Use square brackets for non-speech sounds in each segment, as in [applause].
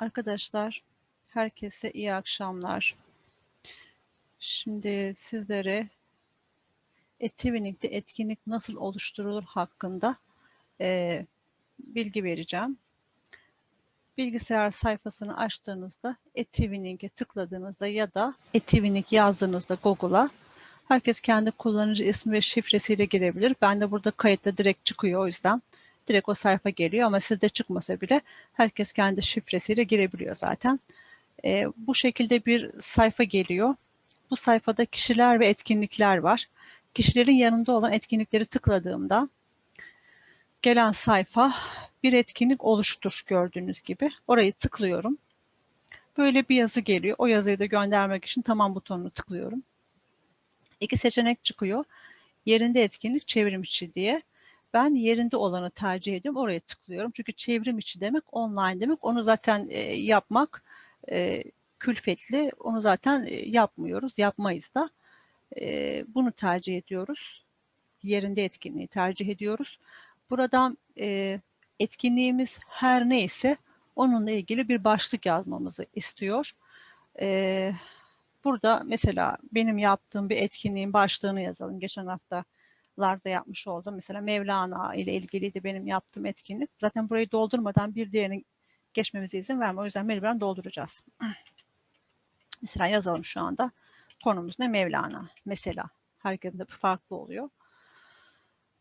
Arkadaşlar, herkese iyi akşamlar. Şimdi sizlere Etvining'de etkinlik nasıl oluşturulur hakkında e, bilgi vereceğim. Bilgisayar sayfasını açtığınızda Etvining'e tıkladığınızda ya da Etwining yazdığınızda Google'a herkes kendi kullanıcı ismi ve şifresiyle girebilir. Ben de burada kayıtla direkt çıkıyor o yüzden direkt o sayfa geliyor ama sizde çıkmasa bile herkes kendi şifresiyle girebiliyor zaten. E, bu şekilde bir sayfa geliyor. Bu sayfada kişiler ve etkinlikler var. Kişilerin yanında olan etkinlikleri tıkladığımda gelen sayfa bir etkinlik oluştur gördüğünüz gibi. Orayı tıklıyorum. Böyle bir yazı geliyor. O yazıyı da göndermek için tamam butonunu tıklıyorum. İki seçenek çıkıyor. Yerinde etkinlik çevrim içi diye. Ben yerinde olanı tercih ediyorum. Oraya tıklıyorum. Çünkü çevrim içi demek online demek. Onu zaten e, yapmak e, külfetli. Onu zaten e, yapmıyoruz. Yapmayız da. E, bunu tercih ediyoruz. Yerinde etkinliği tercih ediyoruz. Buradan e, etkinliğimiz her neyse onunla ilgili bir başlık yazmamızı istiyor. E, burada mesela benim yaptığım bir etkinliğin başlığını yazalım. Geçen hafta larda yapmış oldum. Mesela Mevlana ile ilgiliydi benim yaptığım etkinlik. Zaten burayı doldurmadan bir diğerini geçmemize izin verme. O yüzden mecburen dolduracağız. [clears throat] Mesela yazalım şu anda. Konumuz ne? Mevlana. Mesela. Herkesin de farklı oluyor.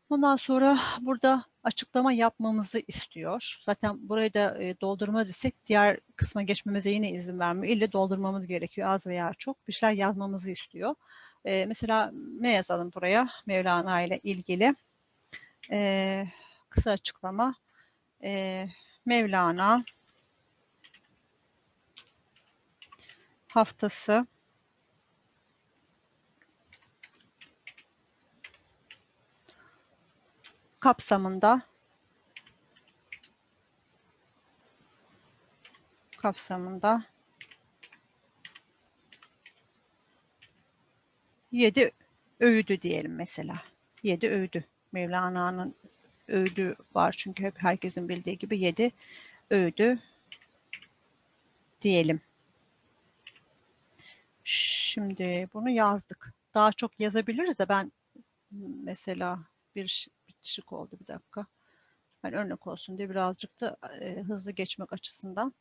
Ondan sonra burada açıklama yapmamızı istiyor. Zaten burayı da e, doldurmaz isek diğer kısma geçmemize yine izin vermiyor. İlle doldurmamız gerekiyor az veya çok. Bir şeyler yazmamızı istiyor. E, mesela ne yazalım buraya? Mevlana ile ilgili e, kısa açıklama. E, Mevlana haftası kapsamında kapsamında yedi öğüdü diyelim mesela. Yedi öğüdü. Mevlana'nın öğüdü var çünkü hep herkesin bildiği gibi yedi öğüdü diyelim. Şimdi bunu yazdık. Daha çok yazabiliriz de ben mesela bir bitişik oldu bir dakika. Ben örnek olsun diye birazcık da e, hızlı geçmek açısından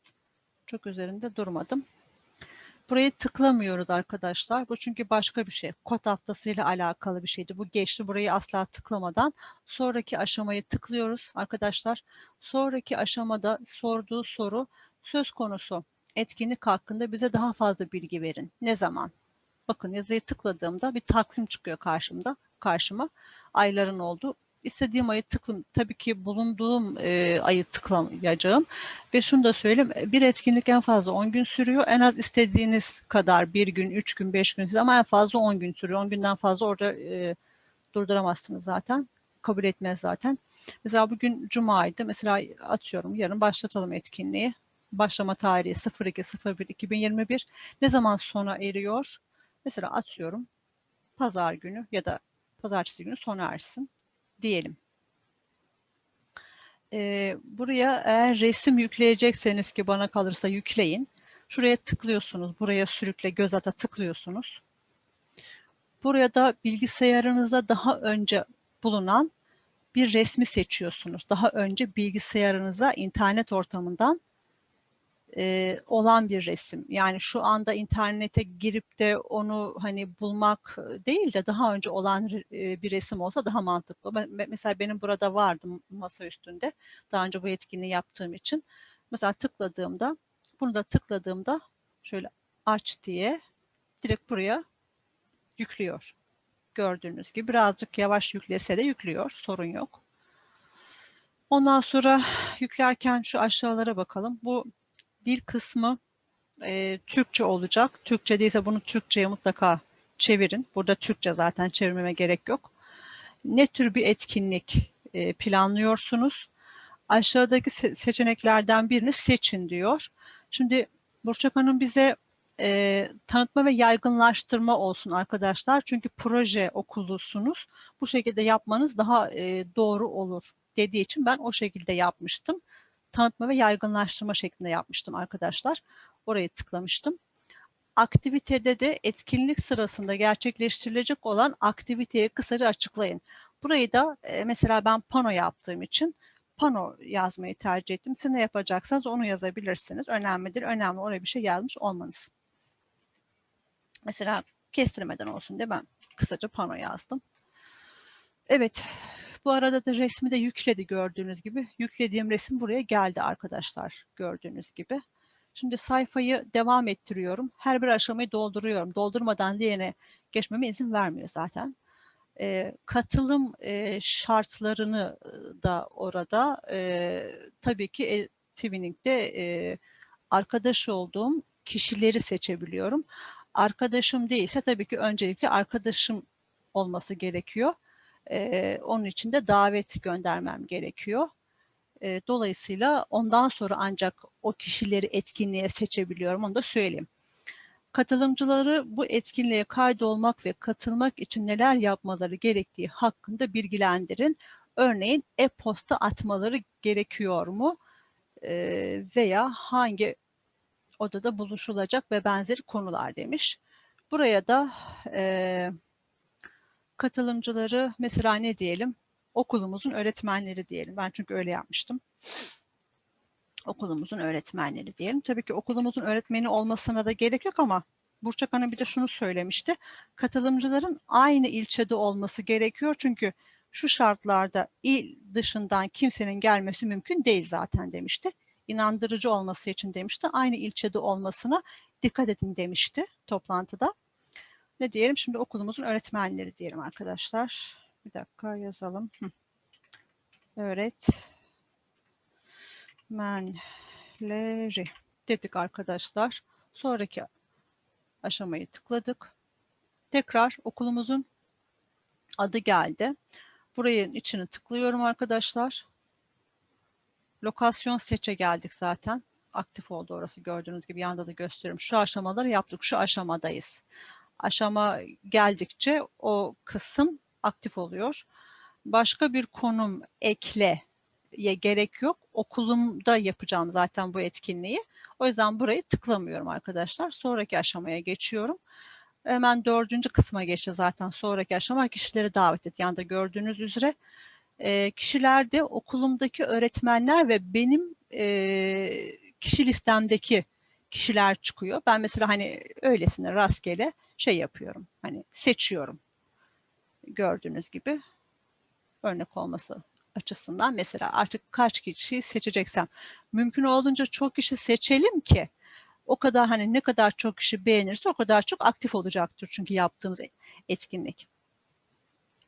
çok üzerinde durmadım. Burayı tıklamıyoruz arkadaşlar. Bu çünkü başka bir şey. Kod haftasıyla alakalı bir şeydi. Bu geçti. Burayı asla tıklamadan sonraki aşamayı tıklıyoruz arkadaşlar. Sonraki aşamada sorduğu soru söz konusu etkinlik hakkında bize daha fazla bilgi verin. Ne zaman? Bakın yazıyı tıkladığımda bir takvim çıkıyor karşımda, karşıma. Ayların olduğu istediğim ayı tıklım tabii ki bulunduğum e, ayı tıklamayacağım ve şunu da söyleyeyim bir etkinlik en fazla 10 gün sürüyor. En az istediğiniz kadar bir gün 3 gün 5 gün ama en fazla 10 gün sürüyor. 10 günden fazla orada e, durduramazsınız zaten. Kabul etmez zaten. Mesela bugün cumaydı. Mesela atıyorum yarın başlatalım etkinliği. Başlama tarihi 02.01.2021 ne zaman sona eriyor? Mesela atıyorum pazar günü ya da pazartesi günü sona ersin diyelim. Ee, buraya eğer resim yükleyecekseniz ki bana kalırsa yükleyin. Şuraya tıklıyorsunuz. Buraya sürükle göz ata tıklıyorsunuz. Buraya da bilgisayarınızda daha önce bulunan bir resmi seçiyorsunuz. Daha önce bilgisayarınıza internet ortamından olan bir resim. Yani şu anda internete girip de onu hani bulmak değil de daha önce olan bir resim olsa daha mantıklı. Mesela benim burada vardı masa üstünde. Daha önce bu etkinliği yaptığım için. Mesela tıkladığımda, bunu da tıkladığımda şöyle aç diye direkt buraya yüklüyor. Gördüğünüz gibi birazcık yavaş yüklese de yüklüyor. Sorun yok. Ondan sonra yüklerken şu aşağılara bakalım. Bu dil kısmı e, Türkçe olacak. Türkçe değilse bunu Türkçe'ye mutlaka çevirin. Burada Türkçe zaten çevirmeme gerek yok. Ne tür bir etkinlik e, planlıyorsunuz? Aşağıdaki se seçeneklerden birini seçin diyor. Şimdi Burçak Hanım bize e, tanıtma ve yaygınlaştırma olsun arkadaşlar. Çünkü proje okulusunuz. Bu şekilde yapmanız daha e, doğru olur dediği için ben o şekilde yapmıştım. Tanıtma ve yaygınlaştırma şeklinde yapmıştım arkadaşlar. Orayı tıklamıştım. Aktivitede de etkinlik sırasında gerçekleştirilecek olan aktiviteyi kısaca açıklayın. Burayı da e, mesela ben pano yaptığım için pano yazmayı tercih ettim. Siz ne yapacaksanız onu yazabilirsiniz. Önemlidir. Önemli oraya bir şey yazmış olmanız. Mesela kestirmeden olsun diye ben kısaca pano yazdım. Evet, bu arada da resmi de yükledi gördüğünüz gibi. Yüklediğim resim buraya geldi arkadaşlar gördüğünüz gibi. Şimdi sayfayı devam ettiriyorum. Her bir aşamayı dolduruyorum. Doldurmadan diğerine geçmeme izin vermiyor zaten. E, katılım e, şartlarını da orada e, tabii ki e, Twining'de e, arkadaş olduğum kişileri seçebiliyorum. Arkadaşım değilse tabii ki öncelikle arkadaşım olması gerekiyor. E, onun için de davet göndermem gerekiyor. E, dolayısıyla ondan sonra ancak o kişileri etkinliğe seçebiliyorum. Onu da söyleyeyim. Katılımcıları bu etkinliğe kaydolmak ve katılmak için neler yapmaları gerektiği hakkında bilgilendirin. Örneğin e-posta atmaları gerekiyor mu? E, veya hangi odada buluşulacak ve benzeri konular demiş. Buraya da e, katılımcıları mesela ne diyelim? Okulumuzun öğretmenleri diyelim. Ben çünkü öyle yapmıştım. Okulumuzun öğretmenleri diyelim. Tabii ki okulumuzun öğretmeni olmasına da gerek yok ama Burçak Hanım bir de şunu söylemişti. Katılımcıların aynı ilçede olması gerekiyor. Çünkü şu şartlarda il dışından kimsenin gelmesi mümkün değil zaten demişti. İnandırıcı olması için demişti. Aynı ilçede olmasına dikkat edin demişti toplantıda. Ne diyelim şimdi okulumuzun öğretmenleri diyelim arkadaşlar. Bir dakika yazalım. Öğretmenleri dedik arkadaşlar. Sonraki aşamayı tıkladık. Tekrar okulumuzun adı geldi. Burayın içini tıklıyorum arkadaşlar. Lokasyon seçe geldik zaten. Aktif oldu orası gördüğünüz gibi yanda da gösteriyorum. Şu aşamaları yaptık. Şu aşamadayız. Aşama geldikçe o kısım aktif oluyor. Başka bir konum ekle gerek yok. Okulumda yapacağım zaten bu etkinliği. O yüzden burayı tıklamıyorum arkadaşlar. Sonraki aşamaya geçiyorum. Hemen dördüncü kısma geçti zaten. Sonraki aşama kişileri davet et. Yanında gördüğünüz üzere e, kişilerde okulumdaki öğretmenler ve benim e, kişi listemdeki kişiler çıkıyor. Ben mesela hani öylesine rastgele şey yapıyorum. Hani seçiyorum. Gördüğünüz gibi örnek olması açısından mesela artık kaç kişiyi seçeceksem mümkün olduğunca çok kişi seçelim ki o kadar hani ne kadar çok kişi beğenirse o kadar çok aktif olacaktır çünkü yaptığımız etkinlik.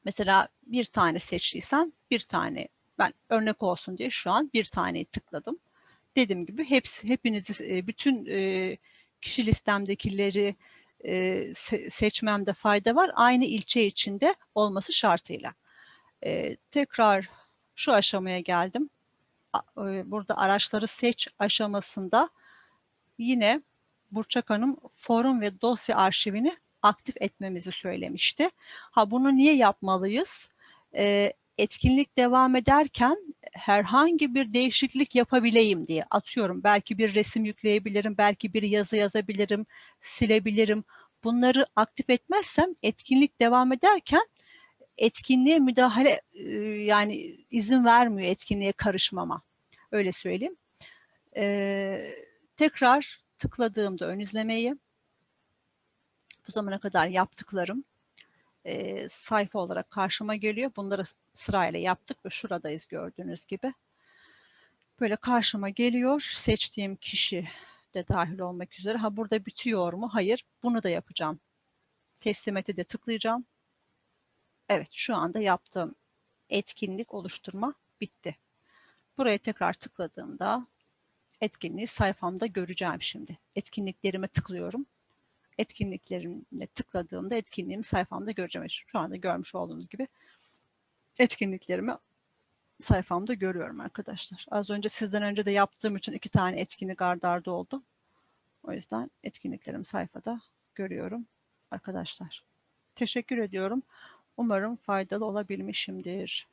Mesela bir tane seçtiysen bir tane ben örnek olsun diye şu an bir taneyi tıkladım. Dediğim gibi hepsi hepinizi bütün kişi listemdekileri seçmemde fayda var. Aynı ilçe içinde olması şartıyla. Tekrar şu aşamaya geldim. Burada araçları seç aşamasında yine Burçak Hanım forum ve dosya arşivini aktif etmemizi söylemişti. Ha bunu niye yapmalıyız? E, etkinlik devam ederken herhangi bir değişiklik yapabileyim diye atıyorum. Belki bir resim yükleyebilirim, belki bir yazı yazabilirim, silebilirim. Bunları aktif etmezsem etkinlik devam ederken etkinliğe müdahale yani izin vermiyor etkinliğe karışmama. Öyle söyleyeyim. Ee, tekrar tıkladığımda ön izlemeyi bu zamana kadar yaptıklarım e, sayfa olarak karşıma geliyor. Bunları sırayla yaptık ve şuradayız gördüğünüz gibi. Böyle karşıma geliyor. Seçtiğim kişi de dahil olmak üzere. Ha burada bitiyor mu? Hayır. Bunu da yapacağım. Teslimeti de tıklayacağım. Evet şu anda yaptığım etkinlik oluşturma bitti. Buraya tekrar tıkladığımda etkinliği sayfamda göreceğim şimdi. Etkinliklerime tıklıyorum. Etkinliklerime tıkladığımda etkinliğimi sayfamda göreceğim. Şu anda görmüş olduğunuz gibi etkinliklerimi sayfamda görüyorum arkadaşlar. Az önce sizden önce de yaptığım için iki tane etkinlik ardarda arda oldu. O yüzden etkinliklerimi sayfada görüyorum arkadaşlar. Teşekkür ediyorum. Umarım faydalı olabilmişimdir.